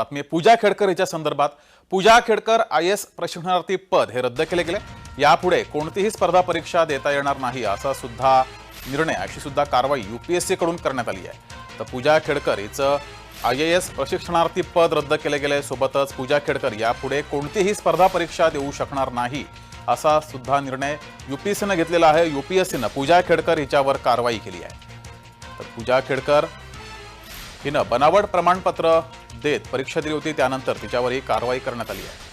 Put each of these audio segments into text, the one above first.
बातमी आहे पूजा खेडकर याच्या संदर्भात. पूजा खेडकर आय एस प्रशिक्षणार्थी पद हे रद्द केले गेले. यापुढे कोणतीही स्पर्धा परीक्षा देता येणार नाही असा सुद्धा निर्णय अशी सुद्धा कारवाई यूपीएससी कडून करण्यात आली आहे. तर पूजा खेडकर हिचं आय ए एस प्रशिक्षणार्थी पद रद्द केले गेले. सोबतच पूजा खेडकर यापुढे कोणतीही स्पर्धा परीक्षा देऊ शकणार नाही असा सुद्धा निर्णय युपीएससीनं घेतलेला आहे. युपीएससीनं पूजा खेडकर हिच्यावर कारवाई केली आहे. तर पूजा खेडकर हिनं बनावट प्रमाणपत्र देत परीक्षा दिली होती त्यानंतर तिच्यावर ही कारवाई करण्यात आली आहे.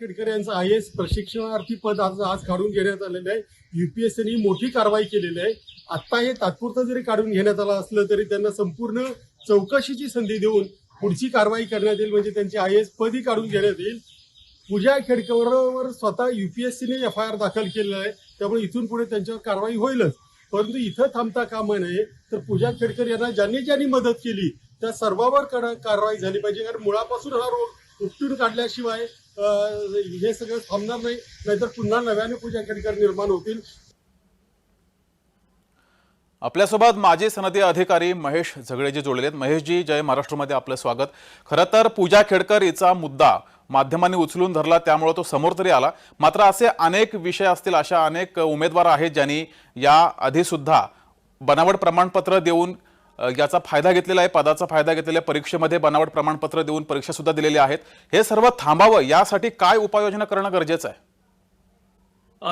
खेडकर यांचं आय एस प्रशिक्षणार्थी पद आज आज काढून घेण्यात आलेलं आहे. युपीएससीने मोठी कारवाई केलेली आहे. आता हे तात्पुरतं जरी काढून घेण्यात आलं असलं तरी त्यांना संपूर्ण चौकशीची संधी देऊन पुढची कारवाई करण्यात येईल. म्हणजे त्यांची आय एस पदही काढून घेण्यात येईल. पूजा खेडकरवर स्वतः युपीएससीने एफ आय आर दाखल केलेला आहे. त्यामुळे इथून पुढे त्यांच्यावर कारवाई होईलच. परंतु इथं थांबता कामा नये तर पूजा खेडकर यांना ज्यांनी ज्यांनी मदत केली त्या सर्वांवर कड- कारवाई झाली पाहिजे. कारण मुळापासून हा रोग उपटून काढल्याशिवाय हे सगळं थांबणार नाही. नाहीतर पुन्हा नव्याने पूजा खेडकर निर्माण होतील. आपल्यासोबत माजी सनदी अधिकारी महेश झगडेजी जोडलेत आहेत. महेशजी जय महाराष्ट्रमध्ये आपलं स्वागत. खरं तर पूजा खेडकर हिचा मुद्दा माध्यमांनी उचलून धरला त्यामुळे तो समोर तरी आला. मात्र असे अनेक विषय असतील अशा अनेक उमेदवार आहेत ज्यांनी या आधी सुद्धा बनावट प्रमाणपत्र देऊन याचा फायदा घेतलेला आहे पदाचा फायदा घेतलेला आहे परीक्षेमध्ये बनावट प्रमाणपत्र देऊन परीक्षा सुद्धा दिलेली आहेत. हे सर्व थांबावं यासाठी काय उपाययोजना करणं गरजेचं आहे?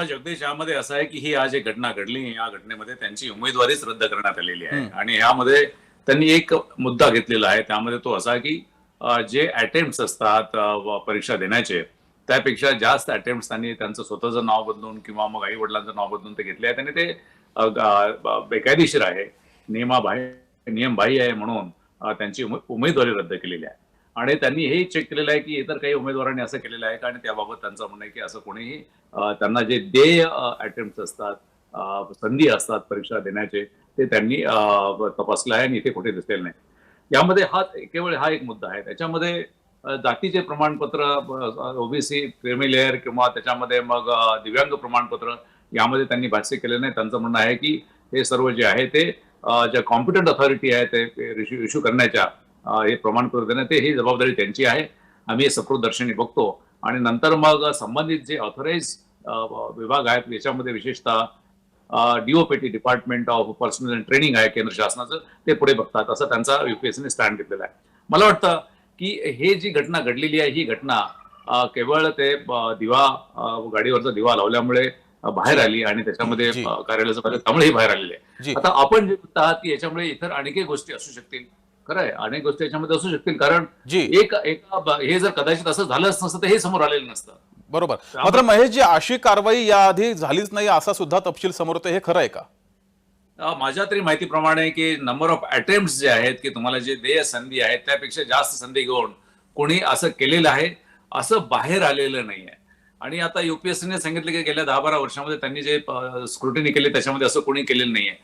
जगदीश यामध्ये असं आहे की ही आज एक घटना घडली या घटनेमध्ये त्यांची उमेदवारीच रद्द करण्यात आलेली आहे. आणि यामध्ये त्यांनी एक मुद्दा घेतलेला आहे त्यामध्ये तो असा की जे अटेम्प्ट असतात परीक्षा देण्याचे त्यापेक्षा जास्त अटेम्प्ट त्यांनी त्यांचं स्वतःचं नाव बदलून किंवा मग आई वडिलांचं नाव बदलून ते घेतले आहे. त्यांनी ते बेकायदेशीर आहे. नियमाबाह्य नियमबाह्य आहे म्हणून त्यांची उमे- उमेदवारी रद्द केलेली आहे. आणि त्यांनी हे चेक केलेलं आहे की इतर काही उमेदवारांनी असं केलेलं आहे का? आणि त्याबाबत त्यांचं म्हणणं आहे की असं कोणीही त्यांना जे देय अटेम्प्ट असतात संधी असतात परीक्षा देण्याचे ते त्यांनी तपासलं आहे आणि इथे कुठे दिसलेलं नाही. यामध्ये हा केवळ हा एक मुद्दा आहे. त्याच्यामध्ये जातीचे प्रमाणपत्र ओबीसी क्रिमी लेअर किंवा त्याच्यामध्ये मग दिव्यांग प्रमाणपत्र यामध्ये त्यांनी भाष्य केलं नाही. त्यांचं म्हणणं आहे की हे सर्व जे आहे ते ज्या कॉम्पिटंट अथॉरिटी आहे ते इश्यू करण्याच्या हे प्रमाणपत्र देण्यात ते ही जबाबदारी त्यांची आहे. आम्ही हे सकृतदर्शनी बघतो. आणि नंतर मग संबंधित जे ऑथराईज विभाग आहेत याच्यामध्ये विशेषतः DOPT department of personnel training आहे केंद्र शासनाचं ते पुढे बघतात. असं त्यांचा युपीएससीने स्टँड घेतलेला आहे. मला वाटतं की हे जी घटना घडलेली आहे ही घटना केवळ ते दिवा गाडीवरचा दिवा लावल्यामुळे बाहेर आली आणि त्याच्यामध्ये कार्यालयाचं पाहिलं त्यामुळे ही बाहेर आलेली आहे. आता आपण जे म्हणत आहात की याच्यामुळे इतर अनेकही गोष्टी असू शकतील. खरं आहे अनेक गोष्टी याच्यामध्ये असू शकतील. कारण एक एका हे जर कदाचित असं झालंच नसतं तर हे समोर आलेलं नसतं. बरोबर. मात्र महेशजी अशी कारवाई याआधी झालीच नाही असा सुद्धा तपशील समोर हे खरं आहे का? माझ्या तरी माहितीप्रमाणे की नंबर ऑफ अटेम्प्ट जे आहेत की तुम्हाला जे देय संधी आहेत त्यापेक्षा जास्त संधी घेऊन कोणी असं केलेलं आहे असं बाहेर आलेलं नाही आहे आणि आता युपीएससीने सांगितलं की गेल्या दहा बारा वर्षामध्ये त्यांनी जे स्क्रुटिनी केली त्याच्यामध्ये असं कोणी केलेलं नाहीये.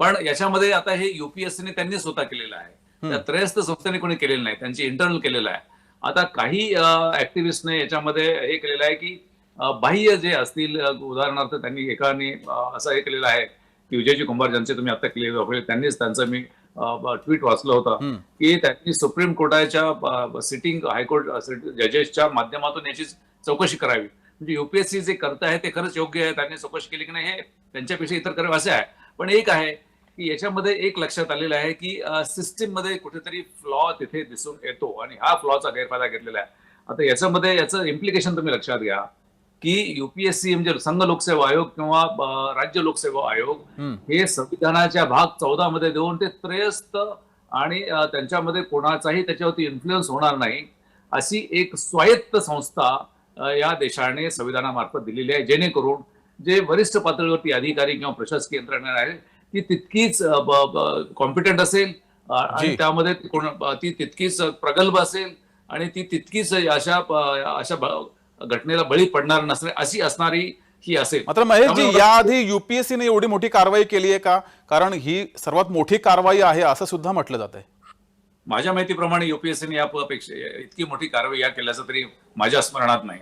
पण याच्यामध्ये आता हे युपीएससीने त्यांनी स्वतः केलेलं आहे. त्या त्रयस्थ संस्थेने कोणी केलेलं नाही त्यांची इंटरनल केलेलं आहे. आता काही ऍक्टिव्हिस्टने याच्यामध्ये हे केलेलं आहे की बाह्य जे असतील उदाहरणार्थ त्यांनी एकाने असं हे केलेलं आहे की विजयजी कुंभार ज्यांचे तुम्ही आता केले त्यांनीच त्यांचं मी ट्विट वाचलं होतं. की त्यांनी सुप्रीम कोर्टाच्या सिटिंग हायकोर्ट जजेसच्या माध्यमातून याची चौकशी करावी म्हणजे युपीएससी जे करत आहे ते खरंच योग्य आहे त्यांनी चौकशी केली की नाही हे त्यांच्यापेक्षा इतर करावे असे आहे पण एक आहे की याच्यामध्ये एक लक्षात आलेलं आहे की सिस्टीममध्ये कुठेतरी फ्लॉ तिथे दिसून येतो आणि हा फ्लॉचा गैरफायदा घेतलेला आहे आता याच्यामध्ये याचं इम्प्लिकेशन तुम्ही लक्षात घ्या की युपीएससी म्हणजे संघ लोकसेवा आयोग किंवा राज्य लोकसेवा आयोग. हे संविधानाच्या भाग चौदा मध्ये देऊन ते त्रयस्थ आणि त्यांच्यामध्ये कोणाचाही त्याच्यावरती इन्फ्लुएन्स होणार नाही अशी एक स्वायत्त संस्था या देशाने संविधानामार्फत दिलेली आहे जेणेकरून जे वरिष्ठ पातळीवरती अधिकारी किंवा प्रशासकीय यंत्रणा आहे ती तितकीच कॉम्पिटंट असेल आणि जी. त्यामध्ये ती कोण- ती तितकीच प्रगल्भ असेल आणि ती तितकीच अशा अशा घटनेला बळी पडणार नसणे अशी असणारी ही असेल. मात्र महेशजी त्यामुळे याआधी युपीएससीने एवढी मोठी कारवाई केली आहे का? कारण ही सर्वात मोठी कारवाई आहे असं सुद्धा म्हटलं जात आहे माझ्या माहितीप्रमाणे युपीएससीने यापेक्षा इतकी मोठी कारवाई या केल्याचं तरी माझ्या स्मरणात नाही.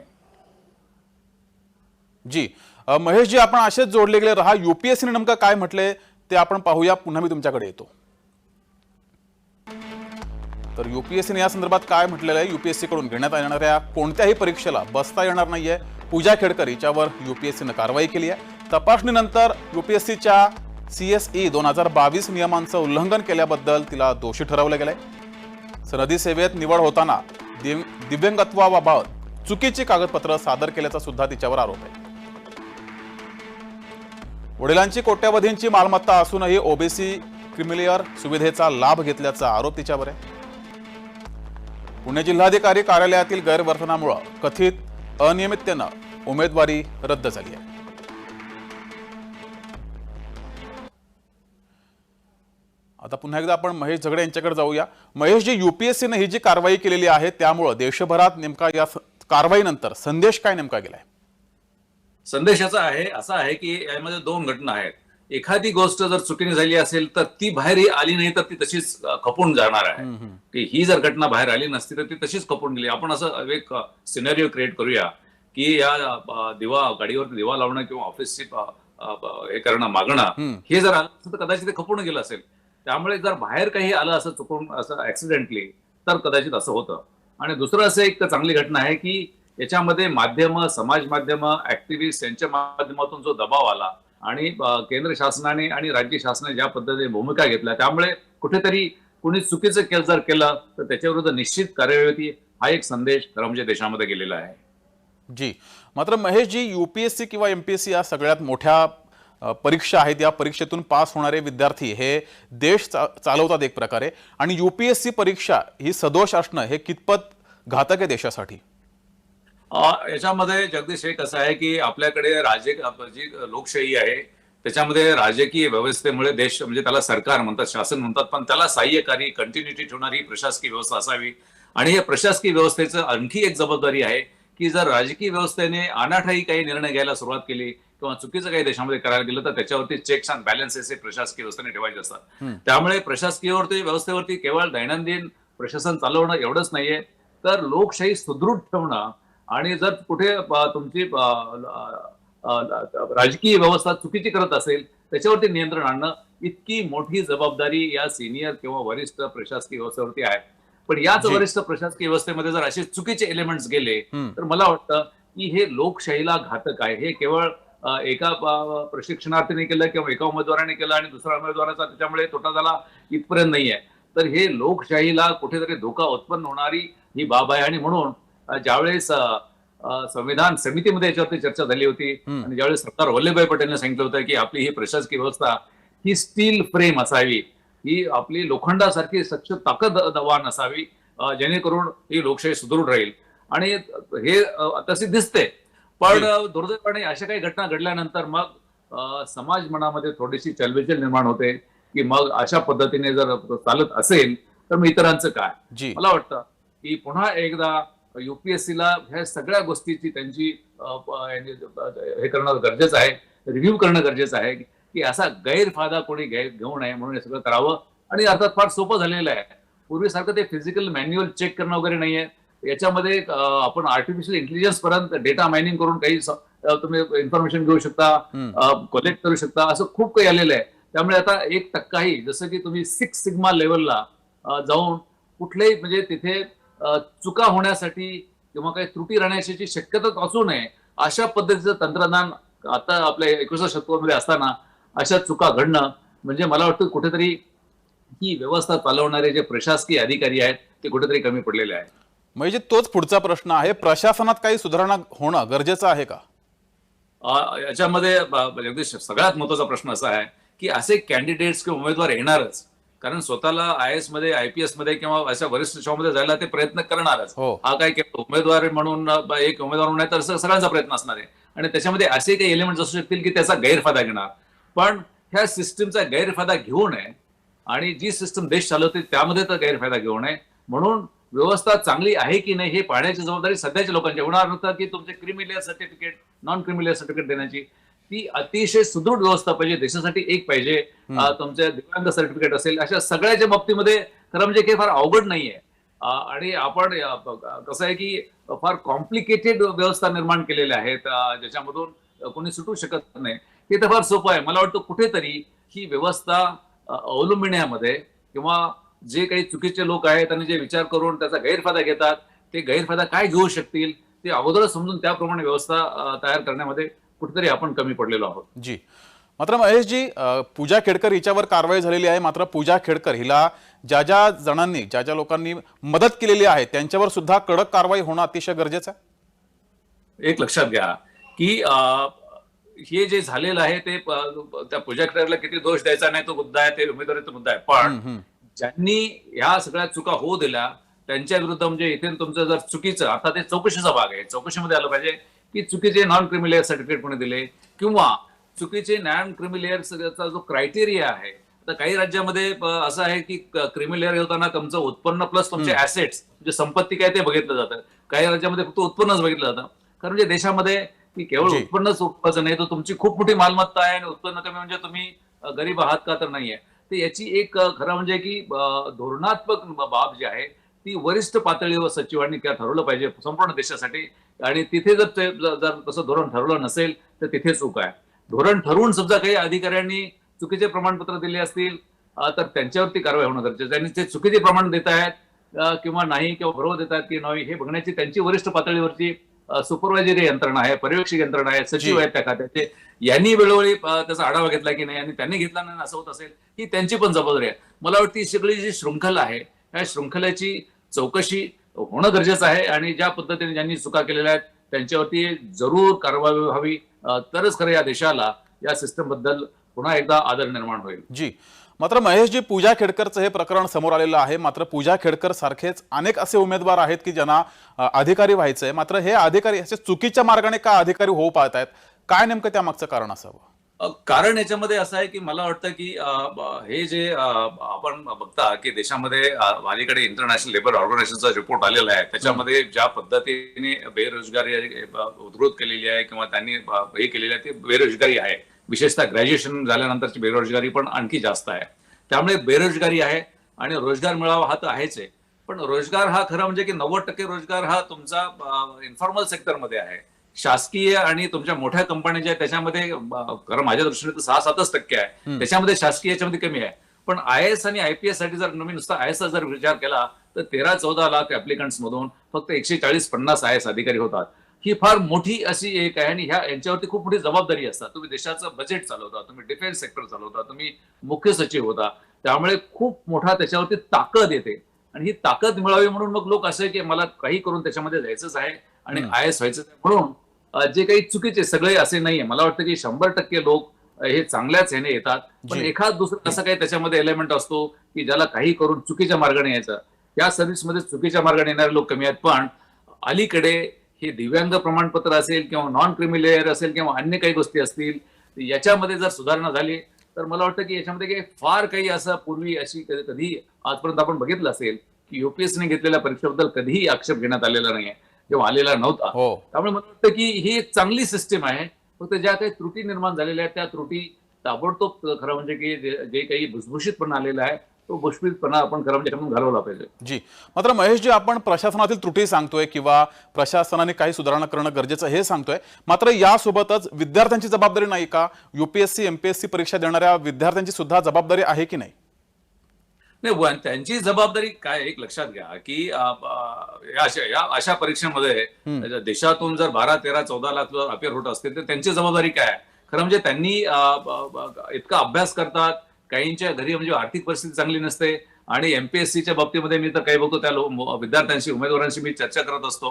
जी. अ, महेशजी आपण असेच जोडले गेले. राहा युपीएससीने नेमकं काय म्हटलंय? ते आपण पाहूया. पुन्हा मी तुमच्याकडे येतो. तर युपीएससीने या संदर्भात काय म्हटलेलं आहे? युपीएससी कडून घेण्यात येणाऱ्या कोणत्याही परीक्षेला बसता येणार नाहीये. पूजा खेडकर हिच्यावर युपीएससीनं कारवाई केली आहे. तपासणीनंतर युपीएससीच्या सीएसई दोन हजार बावीस नियमांचं उल्लंघन केल्याबद्दल तिला दोषी ठरवलं गेलंय. सनदी सेवेत निवड होताना दिव दिव्यांगत्वाबाबत चुकीची कागदपत्र सादर केल्याचा सुद्धा तिच्यावर आरोप आहे. वडिलांची कोट्यावधींची मालमत्ता असूनही ओबीसी क्रिमिलियर सुविधेचा लाभ घेतल्याचा आरोप तिच्यावर आहे. पुणे जिल्हाधिकारी कार्यालयातील गैरवर्तनामुळं कथित अनियमिततेनं उमेदवारी रद्द झाली आहे. आता पुन्हा एकदा आपण महेश झगडे यांच्याकडे जाऊया. महेश जी युपीएससीनं ही जी कारवाई केलेली आहे त्यामुळं देशभरात नेमका या कारवाईनंतर संदेश काय नेमका गेलाय? संदेशाचा आहे असा आहे की यामध्ये दोन घटना आहेत. एखादी गोष्ट जर चुकीने झाली असेल तर ती बाहेर ही आली नाही तर ती तशीच खपून जाणार आहे. की ही जर घटना बाहेर आली नसती तर ती तशीच खपून गेली. आपण असं एक सिनेरिओ क्रिएट करूया की या दिवा गाडीवरती दिवा लावणं किंवा ऑफिसची हे करणं मागणं हे जर आलं तर कदाचित ते खपून गेलं असेल. त्यामुळे जर बाहेर काही आलं असं चुकून असं ऍक्सिडेंटली तर कदाचित असं होतं. आणि दुसरं असं एक चांगली घटना आहे की याच्यामध्ये माध्यम समाज माध्यम ऍक्टिव्हिस्ट यांच्या माध्यमातून जो दबाव आला आणि केंद्र शासनाने आणि राज्य शासनाने ज्या पद्धतीने भूमिका घेतल्या त्यामुळे कुठेतरी कुणी चुकीचं केलं जर केलं तर त्याच्याविरुद्ध निश्चित कार्यवाही हा एक संदेश म्हणजे देशामध्ये गेलेला आहे. जी. मात्र महेश जी युपीएससी किंवा एमपीएससी या सगळ्यात मोठ्या परीक्षा आहेत. या परीक्षेतून पास होणारे विद्यार्थी हे देश चा- चालवतात एक प्रकारे. आणि युपीएससी परीक्षा ही सदोष असणं हे कितपत घातक आहे देशासाठी? याच्यामध्ये जगदीश एक असं आहे की आपल्याकडे राजे आप- जी लोकशाही आहे त्याच्यामध्ये राजकीय व्यवस्थेमुळे देश म्हणजे त्याला सरकार म्हणतात शासन म्हणतात पण त्याला सहाय्यकारी कंटिन्युटी ठेवणारी प्रशासकीय व्यवस्था असावी. आणि या प्रशासकीय व्यवस्थेचं आणखी एक जबाबदारी आहे की जर राजकीय व्यवस्थेने अनाठाई काही निर्णय घ्यायला सुरुवात केली किंवा चुकीचं काही देशामध्ये करायला गेलं तर त्याच्यावरती चेक्स अँड बॅलन्सेस हे प्रशासकीय व्यवस्थेने ठेवायचे असतात. त्यामुळे प्रशासकीयवरती व्यवस्थेवरती केवळ दैनंदिन प्रशासन चालवणं एवढंच नाहीये. तर लोकशाही सुदृढ ठेवणं आणि जर कुठे तुमची राजकीय व्यवस्था चुकीची करत असेल त्याच्यावरती नियंत्रण आणणं इतकी मोठी जबाबदारी या सिनियर किंवा वरिष्ठ प्रशासकीय व्यवस्थेवरती आहे पण याच. वरिष्ठ प्रशासकीय व्यवस्थेमध्ये जर असे चुकीचे एलिमेंट्स गेले. तर मला वाटतं की हे लोकशाहीला घातक आहे हे केवळ एका प्रशिक्षणार्थीने केलं किंवा एका उमेदवाराने केलं आणि दुसऱ्या उमेदवाराचा त्याच्यामुळे तोटा झाला इथपर्यंत नाहीये तर हे लोकशाहीला कुठेतरी धोका उत्पन्न होणारी ही बाब आहे आणि म्हणून ज्यावेळेस संविधान समितीमध्ये याच्यावरती चर्चा झाली होती. आणि ज्यावेळेस सरदार वल्लभभाई पटेलने सांगितलं होतं की आपली ही प्रशासकीय व्यवस्था ही स्टील फ्रेम असावी ही आपली लोखंडासारखी सच्च ताकदवान असावी जेणेकरून ही लोकशाही सुदृढ राहील. आणि हे तसे दिसते पण दुर्दैवाने अशा काही घटना घडल्यानंतर मग समाज मनामध्ये थोडीशी चलबिचल निर्माण होते की मग अशा पद्धतीने जर चालत असेल तर मग इतरांचं काय? मला वाटतं की पुन्हा एकदा युपीएससीला ह्या सगळ्या गोष्टीची त्यांची हे करणं गरजेचं आहे रिव्ह्यू करणं गरजेचं आहे की असा गैरफायदा कोणी घेऊ नये म्हणून हे सगळं करावं. आणि अर्थात फार सोपं झालेलं आहे. पूर्वीसारखं ते फिजिकल मॅन्युअल चेक करणं वगैरे नाहीये. याच्यामध्ये अ, आपण आर्टिफिशियल इंटेलिजन्स पर्यंत डेटा मायनिंग करून काही तुम्ही इन्फॉर्मेशन घेऊ शकता कलेक्ट करू शकता असं खूप काही आलेलं आहे. त्यामुळे आता एक टक्काही जसं की तुम्ही सिक्स सिग्मा लेवलला जाऊन कुठल्याही म्हणजे तिथे चुका होण्यासाठी किंवा काही त्रुटी राहण्याची शक्यता असू नये अशा पद्धतीचं तंत्रज्ञान आता आपल्या एकविसाव्या शतकामध्ये असताना अशा चुका घडणं म्हणजे मला वाटतं कुठेतरी ही व्यवस्था चालवणारे जे प्रशासकीय अधिकारी आहेत ते कुठेतरी कमी पडलेले आहेत. म्हणजे तोच पुढचा प्रश्न आहे प्रशासनात काही सुधारणा होणं गरजेचं आहे का? याच्यामध्ये जगदीश सगळ्यात महत्त्वाचा प्रश्न असा आहे की असे कॅन्डिडेट्स किंवा उमेदवार येणारच. कारण स्वतःला आय एसमध्ये आयपीएसमध्ये किंवा अशा वरिष्ठ शामध्ये जायला ते प्रयत्न करणारच. हो. हा काय उमेदवार म्हणून एक उमेदवार म्हणून तर सगळ्यांचा प्रयत्न असणार आहे. आणि त्याच्यामध्ये असे काही एलिमेंट असू शकतील की त्याचा गैरफायदा घेणार. पण ह्या सिस्टीमचा गैरफायदा घेऊ नये आणि जी सिस्टम देश चालवते त्यामध्ये तर गैरफायदा घेऊ नये. म्हणून व्यवस्था चांगली आहे की नाही हे पाहण्याची जबाबदारी सध्याच्या लोकांची. आहे. उदाहरणार्थ की तुमचे creamy layer certificate non creamy layer certificate देण्याची. ती अतिशय सुदृढ व्यवस्था पाहिजे. देशासाठी एक पाहिजे. अ, तुमचे दिव्यांग सर्टिफिकेट असेल अशा सगळ्याच्या बाबतीमध्ये खरं म्हणजे काही फार अवघड नाहीये. आणि आपण कसं आहे की फार कॉम्प्लिकेटेड व्यवस्था निर्माण केलेल्या आहेत ज्याच्यामधून कोणी सुटू शकत नाही. हे तर फार सोपं आहे. मला वाटतं कुठेतरी ही व्यवस्था अवलंबण्यामध्ये किंवा जे काही चुकीचे लोक आहेत आणि जे विचार करून त्याचा गैरफायदा घेतात ते गैरफायदा काय घेऊ शकतील ते अगोदरच समजून त्याप्रमाणे व्यवस्था तयार करण्यामध्ये कुठेतरी आपण कमी पडलेलो आहोत. जी. मात्र महेशजी पूजा खेडकर हिच्यावर कारवाई झालेली आहे. मात्र पूजा खेडकर हिला ज्या ज्या जणांनी ज्या ज्या लोकांनी मदत केलेली आहे त्यांच्यावर सुद्धा कडक कारवाई होणं अतिशय गरजेचं आहे? एक लक्षात घ्या की हे जे झालेलं आहे ते त्या पूजा खेळाडूला किती दोष द्यायचा नाही तो मुद्दा आहे ते उमेदवारीचा मुद्दा आहे. पण. ज्यांनी ह्या सगळ्या चुका होऊ दिल्या त्यांच्या विरुद्ध म्हणजे इथे तुमचं जर चुकीचं आता ते चौकशीचा भाग आहे. चौकशीमध्ये आलं पाहिजे. की चुकीचे नॉन क्रिमिलेअर सर्टिफिकेट कोणी दिले किंवा चुकीचे नॉन क्रिमिलेअरचा जो क्रायटेरिया आहे आता काही राज्यामध्ये असं आहे की क्रिमिलेअर होताना तुमचं उत्पन्न प्लस तुमचे ऍसेट्स म्हणजे संपत्ती काय ते बघितलं जातं. काही राज्यामध्ये फक्त उत्पन्नच बघितलं जातं. कारण म्हणजे देशामध्ये की केवळ. उत्पन्नच उत्पादन नाही तर तुमची खूप मोठी मालमत्ता आहे आणि उत्पन्न कमी म्हणजे तुम्ही गरीब आहात का तर नाहीये. तर याची एक खरं म्हणजे की धोरणात्मक बाब जी आहे ती वरिष्ठ पातळीवर सचिवांनी त्या ठरवलं पाहिजे संपूर्ण देशासाठी. आणि तिथे जर ते जर तसं धोरण ठरवलं नसेल तर तिथे चूक आहे. धोरण ठरवून समजा काही अधिकाऱ्यांनी चुकीचे प्रमाणपत्र दिले असतील तर त्यांच्यावरती कारवाई होणं गरजेचं आहे. आणि ते चुकीचे प्रमाण देत आहेत किंवा नाही किंवा बरोबर देत आहेत की नाही हे बघण्याची त्यांची वरिष्ठ पातळीवरची सुपरवायझरी यंत्रणा आहे पर्यवेक्षक यंत्रणा आहे सचिव आहेत त्या खात्याचे. यांनी वेळोवेळी त्याचा आढावा घेतला की नाही आणि त्यांनी घेतला नाही असं होत असेल ही त्यांची पण जबाबदारी आहे. मला वाटतं ही सगळी जी शृंखला आहे या शृंखलेची चौकशी होणं गरजेचं आहे आणि ज्या पद्धतीने ज्यांनी चुका केलेल्या आहेत त्यांच्यावरती जरूर कारवाई व्हावी. तरच खरं या देशाला या सिस्टमबद्दल पुन्हा एकदा आदर निर्माण होईल. जी. मात्र महेशजी पूजा खेडकरचं हे प्रकरण समोर आलेलं आहे. मात्र पूजा खेडकर सारखेच अनेक असे उमेदवार आहेत की ज्यांना अधिकारी व्हायचं आहे मात्र हे अधिकारी असे चुकीच्या मार्गाने का अधिकारी होऊ पाहत आहेत काय नेमकं त्यामागचं कारण असावं? कारण याच्यामध्ये असं आहे की मला वाटतं की हे जे आपण बघता की देशामध्ये अलीकडे इंटरनॅशनल लेबर ऑर्गनायझेशनचा रिपोर्ट आलेला आहे. त्याच्यामध्ये ज्या पद्धतीने बेरोजगारी उद्धृत उद्भूत केलेली आहे किंवा त्यांनी हे केलेली आहे ती बेरोजगारी आहे. विशेषतः ग्रॅज्युएशन झाल्यानंतरची बेरोजगारी पण आणखी जास्त आहे. त्यामुळे बेरोजगारी आहे आणि रोजगार मिळावा हा तर आहेच आहे. पण रोजगार हा खरं म्हणजे की नव्वद टक्के रोजगार हा तुमचा इन्फॉर्मल सेक्टरमध्ये आहे. शासकीय आणि तुमच्या मोठ्या कंपन्या ज्या त्याच्यामध्ये खरं माझ्या दृष्टीने तर सहा सातच टक्के आहे. त्याच्यामध्ये शासकीय याच्यामध्ये कमी आहे. पण आय एस आणि आयपीएससाठी जर नवीन नुसता आय एस जर विचार केला तर तेरा चौदा लाख ऍप्लिकंट्स मधून फक्त एकशे चाळीस पन्नास आय एस अधिकारी होतात. ही फार मोठी अशी एक आहे आणि ह्या यांच्यावरती खूप मोठी जबाबदारी असतात. तुम्ही देशाचं बजेट चालवता तुम्ही डिफेन्स सेक्टर चालवता तुम्ही मुख्य सचिव होता. त्यामुळे खूप मोठा त्याच्यावरती ताकद येते. आणि ही ताकद मिळावी म्हणून मग लोक असे की मला काही करून त्याच्यामध्ये जायचंच आहे आणि. आय एस व्हायचं. म्हणून जे काही चुकीचे सगळे असे नाहीये. मला वाटतं की शंभर टक्के लोक हे चांगल्याच ह्याने येतात. पण. एखाद दुसरं असं काही त्याच्यामध्ये एलिमेंट असतो की ज्याला काही करून चुकीच्या मार्गाने यायचं. या सर्व्हिसमध्ये चुकीच्या मार्गाने येणारे लोक कमी आहेत. पण अलीकडे हे दिव्यांग प्रमाणपत्र असेल किंवा नॉन क्रिमिलेअर असेल किंवा अन्य काही गोष्टी असतील याच्यामध्ये जर सुधारणा झाली तर मला वाटतं की याच्यामध्ये काही फार काही असं पूर्वी अशी कधी कधी आजपर्यंत आपण बघितलं असेल की युपीएससीने घेतलेल्या परीक्षेबद्दल कधीही आक्षेप घेण्यात आलेला नाहीये. किंवा आलेला नव्हता. हो. त्यामुळे मला वाटतं की ही एक चांगली सिस्टीम आहे. फक्त ज्या काही त्रुटी निर्माण झालेल्या आहेत त्या त्रुटी ताबडतोब खरं म्हणजे की जे जे काही भुसभुशीतपणा आलेला आहे तो भुसभुशीतपणा आपण खरं म्हणजे घालवला पाहिजे. जी. मात्र महेशजी आपण प्रशासनातील त्रुटी सांगतोय किंवा प्रशासनाने काही सुधारणा करणं गरजेचं हे सांगतोय. मात्र यासोबतच विद्यार्थ्यांची जबाबदारी नाही का? युपीएससी एमपीएससी परीक्षा देणाऱ्या विद्यार्थ्यांची सुद्धा जबाबदारी आहे की नाही? नाही त्यांची जबाबदारी काय एक लक्षात घ्या की या अशा परीक्षेमध्ये देशातून जर बारा तेरा चौदा लाख जर अपेअर होत असतील तर त्यांची जबाबदारी काय आहे? खरं म्हणजे त्यांनी इतका अभ्यास करतात काहींच्या घरी म्हणजे आर्थिक परिस्थिती चांगली नसते आणि एमपीएससीच्या बाबतीमध्ये मी तर काही बघतो त्या विद्यार्थ्यांशी उमेदवारांशी मी चर्चा करत असतो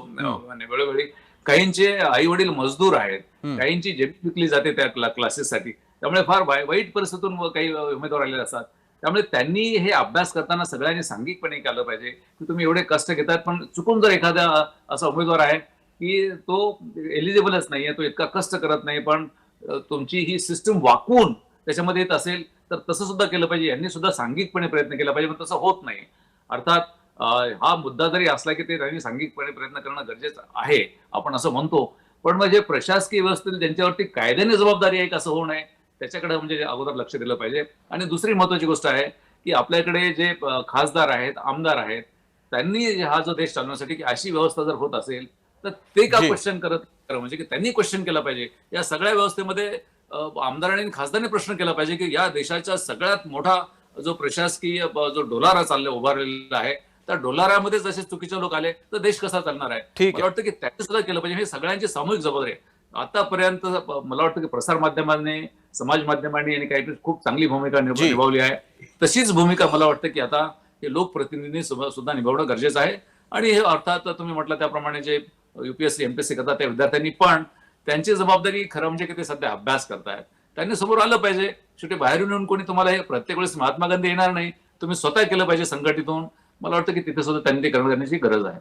आणि वेळोवेळी काहींचे आई वडील मजदूर आहेत. काहींची जमीन विकली जाते त्या क्ला- क्लासेससाठी त्यामुळे फार वाई- वाईट परिस्थितीतून काही उमेदवार आलेले असतात. त्यामुळे त्यांनी हे अभ्यास करताना सगळ्यांनी सांघिकपणे केलं पाहिजे की तुम्ही एवढे कष्ट घेतात पण चुकून जर एखादा असा उमेदवार आहे की तो एलिजिबलच नाहीये तो इतका कष्ट करत नाही पण तुमची ही सिस्टम वाकवून त्याच्यामध्ये येत असेल तर तसं सुद्धा केलं पाहिजे. यांनी सुद्धा सांघिकपणे प्रयत्न केला पाहिजे पण तसं होत नाही. अर्थात हा मुद्दा जरी असला की ते त्यांनी सांघिकपणे प्रयत्न करणं गरजेचं आहे आपण असं म्हणतो. पण मग जे प्रशासकीय व्यवस्थेतील त्यांच्यावरती कायद्याने जबाबदारी आहे असं होऊ नये? त्याच्याकडे म्हणजे अगोदर लक्ष दिलं पाहिजे. आणि दुसरी महत्वाची गोष्ट आहे की आपल्याकडे जे खासदार आहेत आमदार आहेत त्यांनी हा जो देश चालवण्यासाठी की अशी व्यवस्था जर होत असेल तर ते का. क्वेश्चन करत म्हणजे की त्यांनी क्वेश्चन केला पाहिजे. या सगळ्या व्यवस्थेमध्ये आमदारांनी आणि खासदारांनी प्रश्न केला पाहिजे की या देशाच्या सगळ्यात मोठा जो प्रशासकीय जो डोलारा चालला उभारलेला आहे त्या डोलारामध्ये जसे चुकीचे लोक आले तर देश कसा चालणार आहे? ठीक वाटतं की त्यांनी सुद्धा केलं पाहिजे. हे सगळ्यांची सामूहिक जबाबदारी आहे. आतापर्यंत मला वाटतं की प्रसार माध्यमांनी समाज माध्यमांनी यांनी काहीतरी खूप चांगली भूमिका. निभावली आहे. तशीच भूमिका मला वाटतं की आता हे लोकप्रतिनिधी सुद्धा निभावणं गरजेचं आहे. आणि हे अर्थात तुम्ही म्हटलं त्याप्रमाणे जे युपीएससी एमपीएससी करतात त्या विद्यार्थ्यांनी पण त्यांची जबाबदारी खरं म्हणजे की ते सध्या अभ्यास करतायत. त्यांनी समोर आलं पाहिजे. शेवटी बाहेरून येऊन कोणी तुम्हाला हे प्रत्येक वेळेस महात्मा गांधी येणार नाही. तुम्ही स्वतः केलं पाहिजे संघटित होऊन मला वाटतं की तिथे सुद्धा त्यांनी ते करणं करण्याची गरज आहे.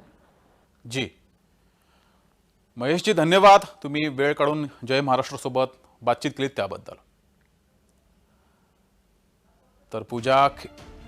जी. महेशजी धन्यवाद. तुम्ही वेळ काढून जय महाराष्ट्रासोबत बातचीत केली त्याबद्दल. तर पूजा खे-